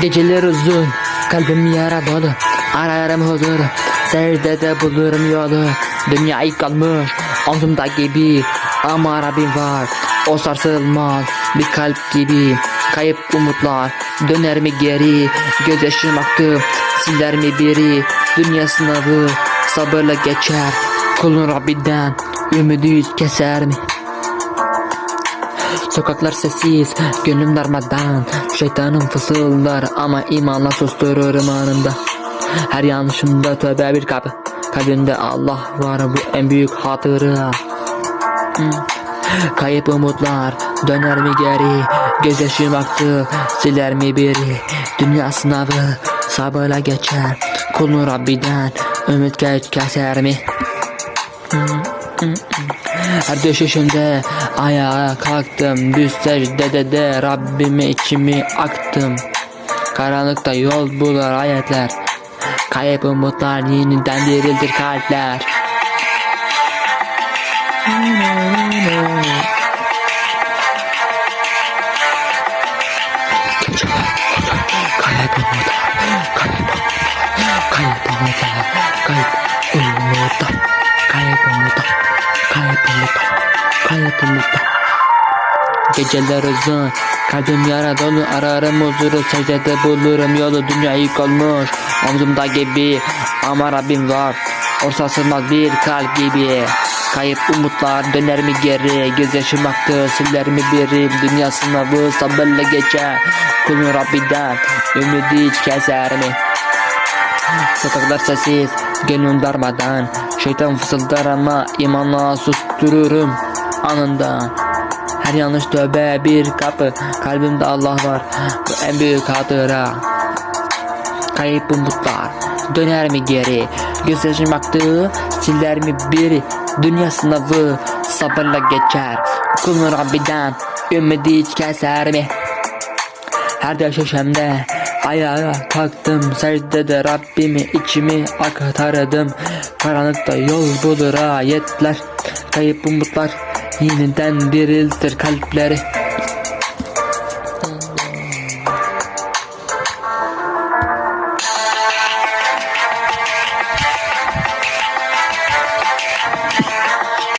Geceler uzun, kalbim yara dolu Ararım huzur, secdede bulurum yolu. Dünya yıkılmış, omzumda gibi Ama Rabbim var, o sarsılmaz Bir kalp gibi, kayıp umutlar Döner mi geri, gözyaşım aktı Siler mi biri, dünya sınavı Sabırla geçer, kulun Rabbinden Ümidi keser mi? Sokaklar sessiz, gönlüm darmadan Şeytanım fısıldar ama imanla sustururum anında. Her yanlışımda tövbe bir kapı Kalbimde Allah var bu en büyük hatıra. Hmm. Kayıp umutlar döner mi geri? Gözyaşım aktı siler mi biri? Dünya sınavı sabırla geçer. Kulun Rabbiden ümit geç keser mi? Her düşüşümde ayağa kalktım. Düz secdede de Rabbime içimi aktım. Karanlıkta yol bulur ayetler. Kayıp umutlar yeniden dirildir kalpler Umutlar Geceler uzun Kalbim yara dolu ararım huzuru Secdede bulurum yolu dünya yık olmuş Omzumda gibi ama Rabbim var. Orsasılmaz bir kalp gibi. Kayıp umutlar döner mi geri? Gözyaşım aktı siler mi biri Dünya sınavı sabırla geçer. Kulun Rabbinden ümidi hiç keser mi? Sokaklar sessiz, gönlüm darmadan Şeytan fısıldar ama imanla sustururum anında. Her yanlış tövbe bir kapı Kalbimde Allah var. Bu en büyük hatıra. Kayıp umutlar Döner mi geri? Gözyaşım aktı Siler mi biri Dünya sınavı Sabırla geçer. Kulun Rabbiden Ümidi hiç keser mi? Her düşüşümde ayağa kalktım secdede Rabbimi içimi aktardım Karanlıkta yol bulur ayetler Kayıp umutlar yeniden diriltir kalpleri